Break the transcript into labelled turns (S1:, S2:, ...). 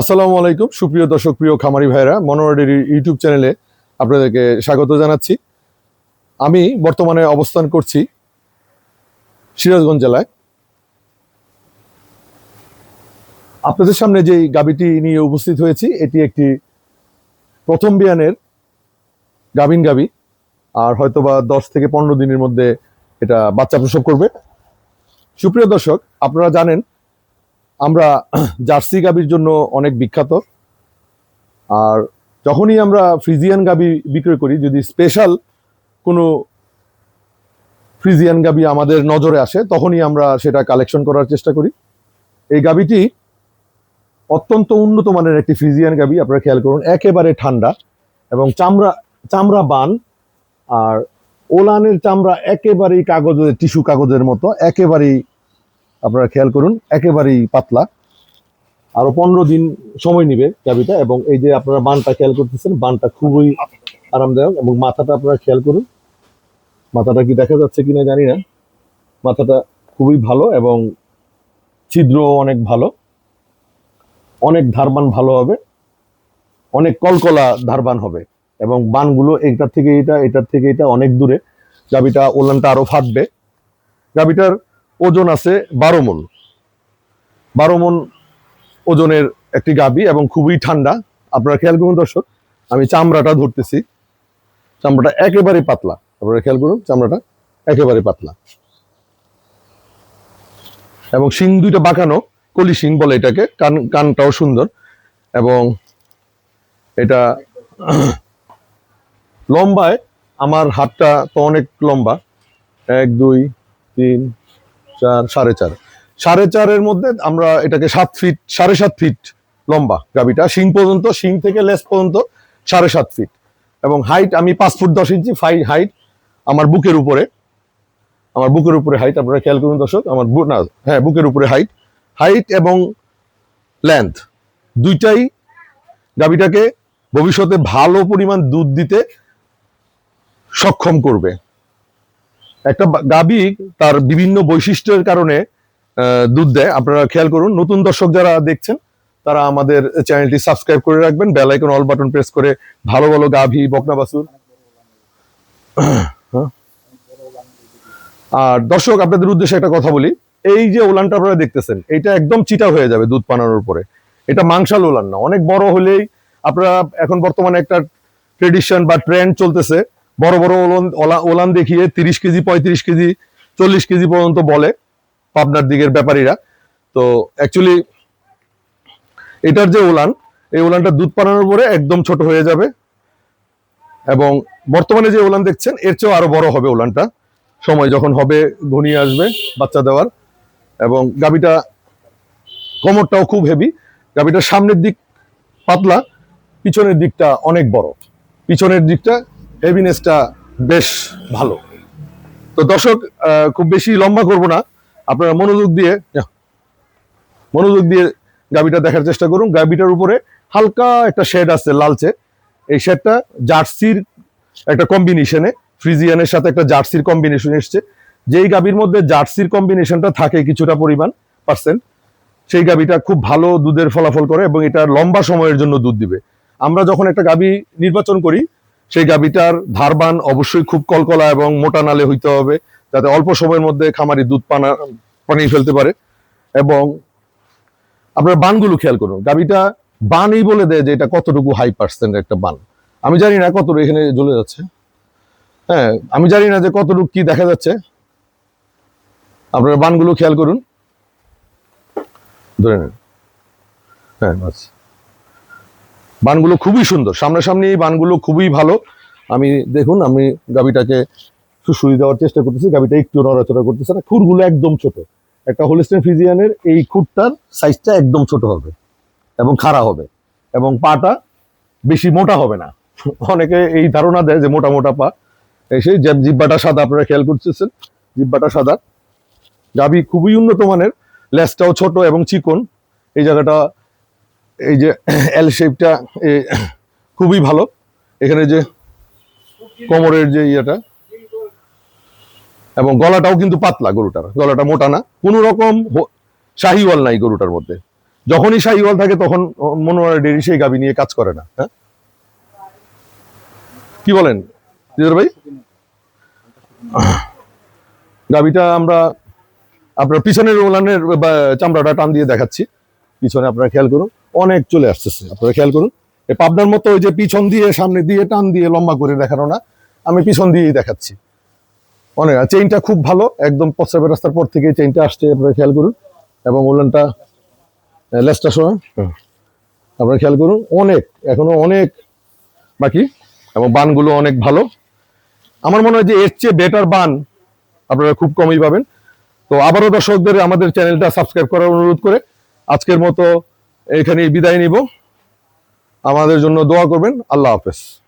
S1: আসসালামু আলাইকুম। সুপ্রিয় দর্শক, প্রিয় খামারি ভাইরা মনোরাডের ইউটিউব চ্যানেলে আপনাদেরকে স্বাগত জানাচ্ছি। আমি বর্তমানে অবস্থান করছি সিরাজগঞ্জ জেলায়। আপনাদের সামনে যে গাবিটি নিয়ে উপস্থিত হয়েছি, এটি একটি প্রথম বিয়ানের গাবিন গাবি আর হয়তোবা দশ থেকে পনেরো দিনের মধ্যে এটা বাচ্চা প্রসব করবে। সুপ্রিয় দর্শক, আপনারা জানেন আমরা জার্সি গাবির জন্য অনেক বিখ্যাত। আর যখনই আমরা ফ্রিজিয়ান গাবি বিক্রয় করি, যদি স্পেশাল কোনো ফ্রিজিয়ান গাবি আমাদের নজরে আসে, তখনই আমরা সেটা কালেকশন করার চেষ্টা করি। এই গাবিটি অত্যন্ত উন্নত মানের একটি ফ্রিজিয়ান গাবি আপনারা খেয়াল করুন, একেবারে ঠান্ডা এবং চামড়া চামড়া বান, আর ওলানের চামড়া একেবারেই কাগজের টিস্যু কাগজের মতো, একেবারেই আপনারা খেয়াল করুন, একেবারেই পাতলা। আরও পনেরো দিন সময় নেবে চাবিটা এবং এই যে আপনারা বানটা খেয়াল করতেছেন, বানটা খুবই আরামদায়ক এবং মাথাটা আপনারা খেয়াল করুন। মাথাটা কি দেখা যাচ্ছে কিনা জানি না। মাথাটা খুবই ভালো এবং ছিদ্র অনেক ভালো। অনেক ধারবান ভালো হবে। অনেক কলকলা ধারবান হবে এবং বানগুলো এটার থেকে এটা এটার থেকে এটা অনেক দূরে। গাবিটা ওলানটা আরও ফাটবে। গাবিটার ওজন আছে বারো মন। বারো মন ওজনের একটি গাবি এবং খুবই ঠান্ডা। আপনারা খেয়াল করুন দর্শক, আমি চামড়াটা ধরতেছি। চামড়াটা একেবারে পাতলা। আপনারা খেয়াল করুন, চামড়াটা একেবারে পাতলা। এবং শিং দুইটা বাঁকানো, কলি শিং বলে এটাকে। কান, কানটাও সুন্দর। এবং এটা লম্বায়, আমার হাতটা তো অনেক লম্বা। এক, দুই, তিন চার, সাড়ে চার। সাড়ে চারের মধ্যে আমরা এটাকে সাত ফিট সাড়ে সাত ফিট লম্বা গাবিটা শিং পর্যন্ত, শিং থেকে লেস পর্যন্ত সাড়ে সাত ফিট এবং হাইট আমি পাঁচ ফুট দশ ইঞ্চি ফাই হাইট আমার বুকের উপরে। আমার বুকের উপরে হাইট আপনারা খেয়াল করুন দর্শক, আমার না হ্যাঁ বুকের উপরে হাইট হাইট এবং লেন্থ দুইটাই গাবিটাকে ভবিষ্যতে ভালো পরিমাণ দুধ দিতে সক্ষম করবে। একটা বা- গাভী তার বিভিন্ন বৈশিষ্ট্যের কারণে দুধ দেয়। আপনারা খেয়াল করুন, নতুন দর্শক যারা দেখছেন, তারা আমাদের চ্যানেলটি সাবস্ক্রাইব করে রাখবেন। Bell icon, all button press করে ভালো ভালো গাভী, বকনা বাছুর। হ্যাঁ? আর দর্শক, আপনাদের উদ্দেশ্যে একটা কথা বলি। এই যে ওলানটা আপনারা দেখতেছেন, এটা একদম চিটা হয়ে যাবে দুধ পানানোর পরে। এটা মাংসাল ওলান না। অনেক বড় হলেই আপনারা এখন বর্তমানে একটা ট্রেডিশন বা ট্রেন্ড চলতেছে বড় বড় ওলান, ওলা- ওলান দেখিয়ে তিরিশ কেজি, পঁয়ত্রিশ কেজি, চল্লিশ কেজি পর্যন্ত বলে পাবনার দিকের ব্যাপারীরা। তো অ্যাকচুয়ালি এটার যে ওলান, এই ওলানটা দুধ পানানোর পরে একদম ছোট হয়ে যাবে। এবং বর্তমানে যে ওলান দেখছেন, এর চেয়েও আরও বড় হবে ওলানটা। সময় যখন হবে, ঘনিয়ে আসবে বাচ্চা দেওয়ার। এবং গাবিটা কোমরটাও খুব হেভি গাবিটার সামনের দিক পাতলা, পিছনের দিকটা অনেক বড়। পিছনের দিকটা হেভিনেসটা বেশ ভালো। তো দর্শক খুব বেশি লম্বা করব না। আপনারা মনোযোগ দিয়ে মনোযোগ দিয়ে গাবিটা দেখার চেষ্টা করুন। গাবিটার উপরে হালকা একটা শেড আছে লালচে। এই শেডটা জার্সির একটা কম্বিনেশনে ফ্রিজিয়ানের সাথে একটা জার্সির কম্বিনেশন এসছে। যেই গাবির মধ্যে জার্সির কম্বিনেশনটা থাকে কিছুটা পরিমাণ পার্সেন্ট সেই গাবিটা খুব ভালো দুধের ফলাফল করে এবং এটা লম্বা সময়ের জন্য দুধ দিবে। আমরা যখন একটা গাবি নির্বাচন করি সেই গাবিটার ধারবান অবশ্যই খুব কলকলা এবং মোটা নালে হইতে হবে, যাতে অল্প সময়ের মধ্যে খামারি দুধ পানা পানিয়ে ফেলতে পারে। এবং আপনার বানগুলো খেয়াল করুন গাবিটা বানই বলে দেয় যে এটা কতটুকু হাই পার্সেন্ট একটা বান। আমি জানি না কতটুকু এখানে জ্বলে যাচ্ছে। হ্যাঁ আমি জানি না যে কতটুকু কি দেখা যাচ্ছে। আপনারা বানগুলো খেয়াল করুন। ধরে নেন। হ্যাঁ বাস। বানগুলো খুবই সুন্দর। সামনাসামনি এই বানগুলো খুবই ভালো। আমি দেখুন, আমি গাবিটাকে সুসুই দেওয়ার চেষ্টা করতেছি। গাবিটা একটু নড়াচড়া করতেছে না। খুরগুলো একদম ছোট। একটা হোলিস্টেন ফিজিয়ানের এই খুঁটটার সাইজটা একদম ছোট হবে এবং খাড়া হবে এবং পাটা বেশি মোটা হবে না। অনেকে এই ধারণা দেয় যে মোটা মোটা পা। এসে যে জিব্বাটা সাদা, আপনারা খেয়াল করতেছেন? জিব্বাটা সাদা। গাবি খুবই উন্নত মানের। লেজটাও ছোট এবং চিকন। এই জায়গাটা এই যে এল শেপটা খুবই ভালো। এখানে যে কোমরের যে ইয়েটা, এবং গলাটাও কিন্তু পাতলা গরুটার। গলাটা মোটা না। কোনো রকম শাহিওয়াল নাই গরুটার মধ্যে। যখনই শাহিওয়াল থাকে, তখন মনোয়ারা ডেরি সেই গাবি নিয়ে কাজ করে না হ্যাঁ? কি বলেন ভাই? গাবিটা আমরা আপনার পিছনের ওলানের চামড়াটা টান দিয়ে দেখাচ্ছি। পিছনে আপনারা খেয়াল করুন। অনেক চলে আসতেছে। আপনারা খেয়াল করুন, এই পাবনার মতো ওই যে পিছন দিয়ে, সামনে দিয়ে, টান দিয়ে লম্বা করে দেখানো না, আমি পিছন দিয়েই দেখাচ্ছি। অনেক চেইনটা খুব ভালো, একদম পশ্চাপের রাস্তার পর থেকে চেইনটা আসছে, আপনারা খেয়াল করুন। এবং ওলানটা লেসটা সহ আপনারা খেয়াল করুন, অনেক, এখনও অনেক বাকি, এবং বানগুলো অনেক ভালো। আমার মনে হয় যে এর চেয়ে বেটার বান আপনারা খুব কমই পাবেন। তো আবারও দর্শকদের আমাদের চ্যানেলটা সাবস্ক্রাইব করার অনুরোধ করে আজকের মতো এখানেই বিদায় নিব। আমাদের জন্য দোয়া করবেন। আল্লাহ হাফেজ।